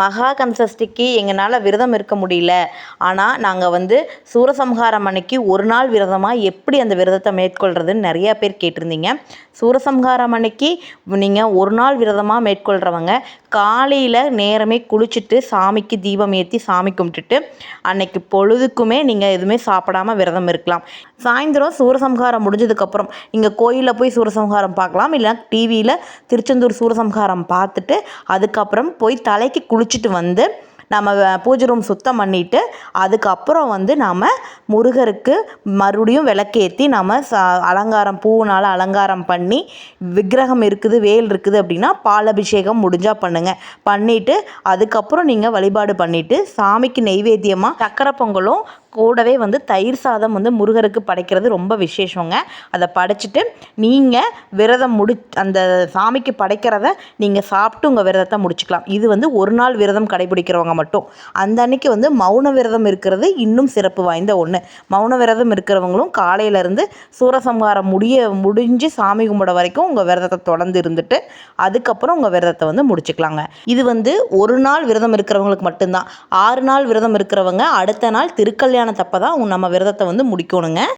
மகா கம்சஷ்டிக்கு எங்களால் விரதம் இருக்க முடியல. ஆனால் நாங்கள் வந்து சூரசம்ஹாரம் அன்னைக்கு ஒரு நாள் விரதமாக எப்படி அந்த விரதத்தை மேற்கொள்கிறதுன்னு நிறையா பேர் கேட்டிருந்தீங்க. சூரசம்ஹாரம் அன்னைக்கு நீங்கள் ஒரு நாள் விரதமாக மேற்கொள்கிறவங்க காலையில் நேரமே குளிச்சுட்டு சாமிக்கு தீபம் ஏற்றி சாமி கும்பிட்டுட்டு அன்னைக்கு பொழுதுக்குமே நீங்கள் எதுவுமே சாப்பிடாம விரதம் இருக்கலாம். சாயந்தரம் சூரசம்ஹாரம் முடிஞ்சதுக்கப்புறம் நீங்கள் கோயிலில் போய் சூரசம்ஹாரம் பார்க்கலாம். இல்லைனா டிவியில் திருச்செந்தூர் சூரசம்ஹாரம் பார்த்துட்டு அதுக்கப்புறம் போய் தலைக்கு முடிச்சுட்டு வந்து நம்ம பூஜை ரூம் சுத்தம் பண்ணிவிட்டு அதுக்கப்புறம் வந்து நாம் முருகருக்கு மறுபடியும் விளக்கேத்தி நம்ம ச அலங்காரம் பூவுனால் அலங்காரம் பண்ணி விக்கிரகம் இருக்குது வேல் இருக்குது அப்படின்னா பால் அபிஷேகம் முடிஞ்சால் பண்ணுங்கள் பண்ணிவிட்டு அதுக்கப்புறம் நீங்கள் வழிபாடு பண்ணிவிட்டு சாமிக்கு நெய்வேத்தியமாக சக்கரை பொங்கலும் கூடவே வந்து தயிர் சாதம் வந்து முருகருக்கு படைக்கிறது ரொம்ப விசேஷங்க. அதை படைச்சிட்டு நீங்கள் விரதம் முடி அந்த சாமிக்கு படைக்கிறத நீங்கள் சாப்பிட்டு உங்கள் விரதத்தை முடிச்சுக்கலாம். இது வந்து ஒரு நாள் விரதம் கடைபிடிக்கிறவங்க மட்டும். அந்த அன்னைக்கு வந்து மௌன விரதம் இருக்கிறது இன்னும் சிறப்பு வாய்ந்த ஒன்று மௌன விரதம் இருக்கிறவங்களும் காலையிலேருந்து சூரசம்ஹாரம் முடிய முடிஞ்சு சாமி கும்பிட வரைக்கும் உங்கள் விரதத்தை தொடர்ந்து இருந்துட்டு அதுக்கப்புறம் உங்கள் விரதத்தை வந்து முடிச்சுக்கலாங்க. இது வந்து ஒரு நாள் விரதம் இருக்கிறவங்களுக்கு மட்டும்தான். ஆறு நாள் விரதம் இருக்கிறவங்க அடுத்த நாள் திருக்கல்யாணத்தப்போ தான் நம்ம விரதத்தை வந்து முடிக்கணுங்க.